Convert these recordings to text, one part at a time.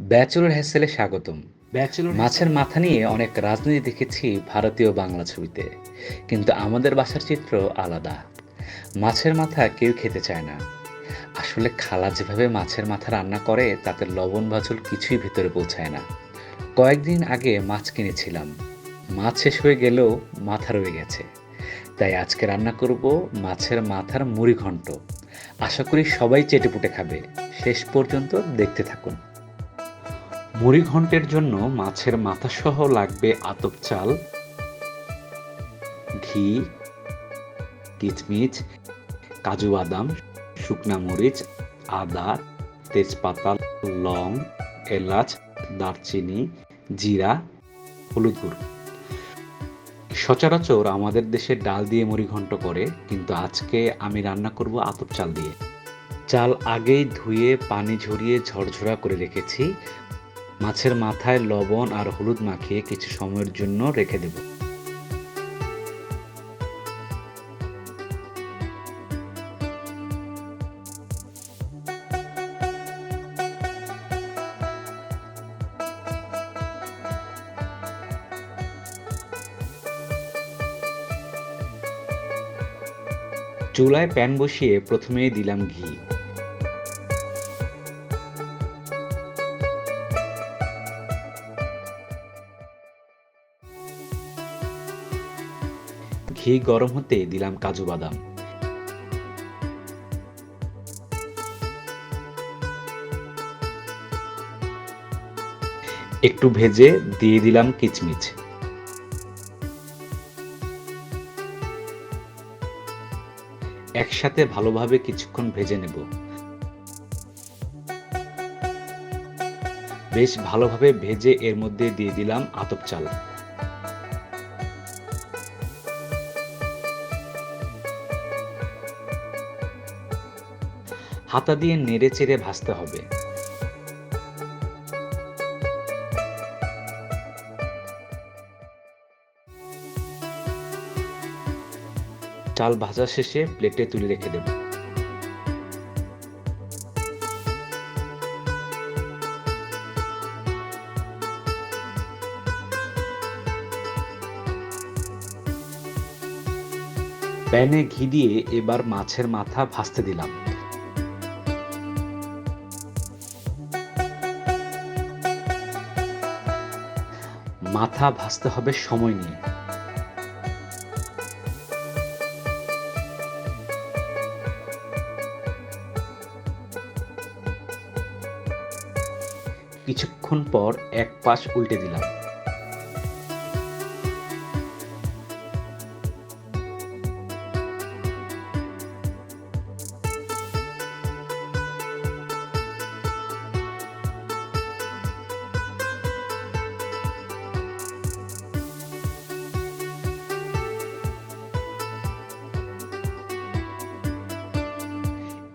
Bachelor হ্যাসেলে স্বাগতম। Bachelor মাছের মাথা নিয়ে অনেক রাজনীতি দেখেছি ভারতীয় বাংলা ছবিতে কিন্তু আমাদের বাসার চিত্র আলাদা। মাছের মাথা কেউ খেতে চায় না। আসলে খালা যেভাবে মাছের মাথা রান্না করে তাতে লবণ বাজল কিছুই ভিতরে পৌঁছায় না। কয়েকদিন আগে মাছ কিনেছিলাম। মাছ শেষ হয়ে গেলেও মাথা রয়ে গেছে। তাই আজকে রান্না করব মাছের মাথার মুড়ি ঘন্ট আশা করি সবাই চেটেপুটে খাবে। শেষ পর্যন্ত দেখতে থাকুন। মুড়ি ঘন্টের জন্য মাছের মাথা সহ লাগবে আতপ চাল, ঘি, কিচমিচ, কাজু বাদাম, শুকনা মরিচ, আদা, তেজপাতা, লং, এলাচ, দারচিনি, জিরা, হলুদ গুঁড়ো। সচরাচর আমাদের দেশে ডাল দিয়ে মুড়ি ঘন্ট করে, কিন্তু আজকে আমি রান্না করব আতপ চাল দিয়ে। চাল আগেই ধুয়ে, পানি ঝরিয়ে, ঝরঝরা করে রেখেছি। মাছের মাথায় লবণ আর হলুদ মাখিয়ে কিছু সময়ের জন্য রেখে দেব। চুলায় প্যান বসিয়ে প্রথমেই দিলাম ঘি। ঘি গরম হতে দিলাম কাজু বাদাম। একটু ভেজে দিয়ে দিলাম কিচমিচ। একসাথে ভালোভাবে কিছুক্ষণ ভেজে নেব। বেশ ভালোভাবে ভেজে এর মধ্যে দিয়ে দিলাম আতপ চাল। হাতা দিয়ে নেড়ে চেড়ে ভাজতে হবে। চাল ভাজা শেষে প্লেটে তুলে রেখে দেব। প্যানে ঘি দিয়ে এবার মাছের মাথা ভাজতে দিলাম। মাথা ভাসতে হবে সময় নিয়ে। কিছুক্ষণ পর এক পাশ উল্টে দিলাম।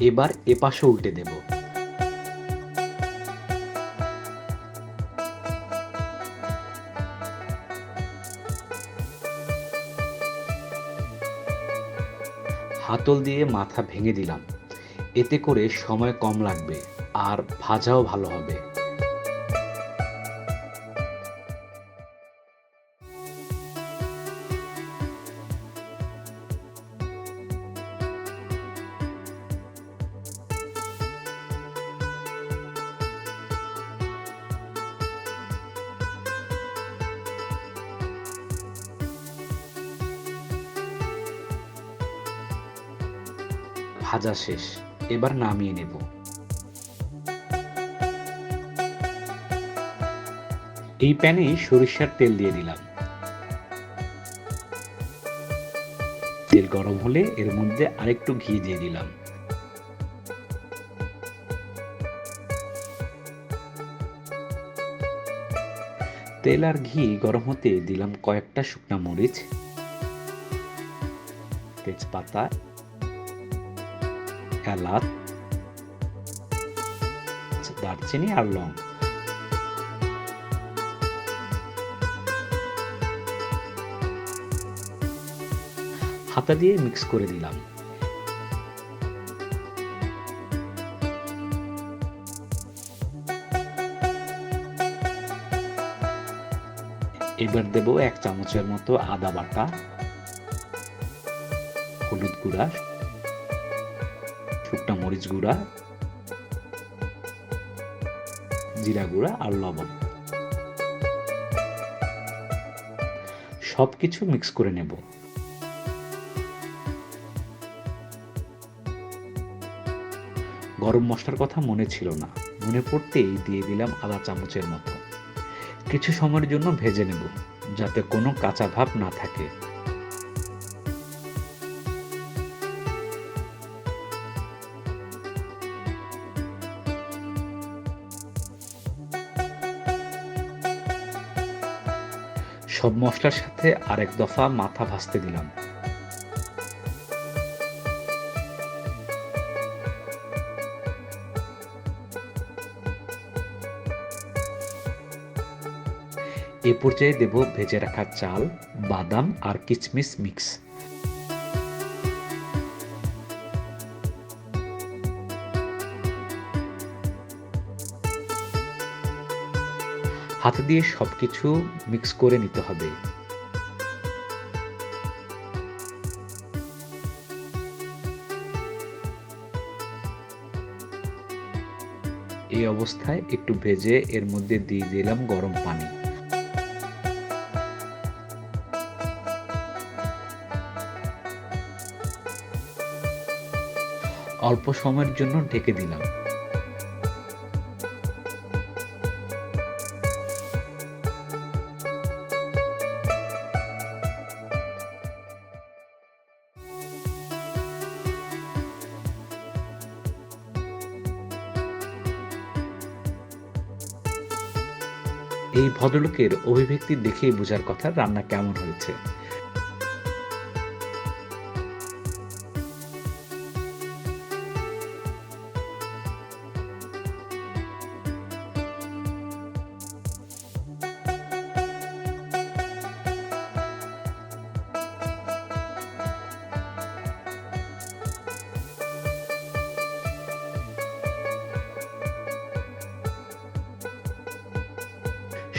এবার এপাশে উল্টে দেব। হাতল দিয়ে মাথা ভেঙে দিলাম। এতে করে সময় কম লাগবে, আর ভাজাও ভালো হবে। ভাজা শেষ। এবার নামিয়ে নেব। এই প্যানে সরিষার তেল দিয়ে দিলাম। তেল গরম হলে এর মধ্যে আরেকটু ঘি দিয়ে দিলাম। তেল আর ঘি গরম হতে দিলাম কয়েকটা শুকনা মরিচ, তেজপাতা এলাচ আচ্ছা, দারচিনি আর লং। হাতা দিয়ে মিক্স করে দিলাম। এবার দেব এক চামচের মতো আদা বাটা, হলুদ গুঁড়া। মরিচ গুঁড়া, জিরা গুঁড়া আর লবণ। সবকিছু মিক্স করে নেব। গরম মশলার কথা মনে ছিল না। মনে পড়তেই দিয়ে দিলাম আধা চামচের মতো। কিছু সময়ের জন্য ভেজে নেব, যাতে কোনো কাঁচা ভাব না থাকে। সব মশলার সাথে আরেক দফা মাথা ভাসতে দিলাম। এ পর্যায়ে দেব ভেজে রাখা চাল, বাদাম আর কিচমিচ মিক্স। হাতে দিয়ে সবকিছু মিক্স করে নিতে হবে। এই অবস্থায় একটু ভেজে এর মধ্যে দিয়ে দিলাম গরম পানি। অল্প সময়ের জন্য ঢেকে দিলাম। এই ভদ্রলোকের অভিব্যক্তি দেখেই বোঝার কথা রান্না কেমন হয়েছে।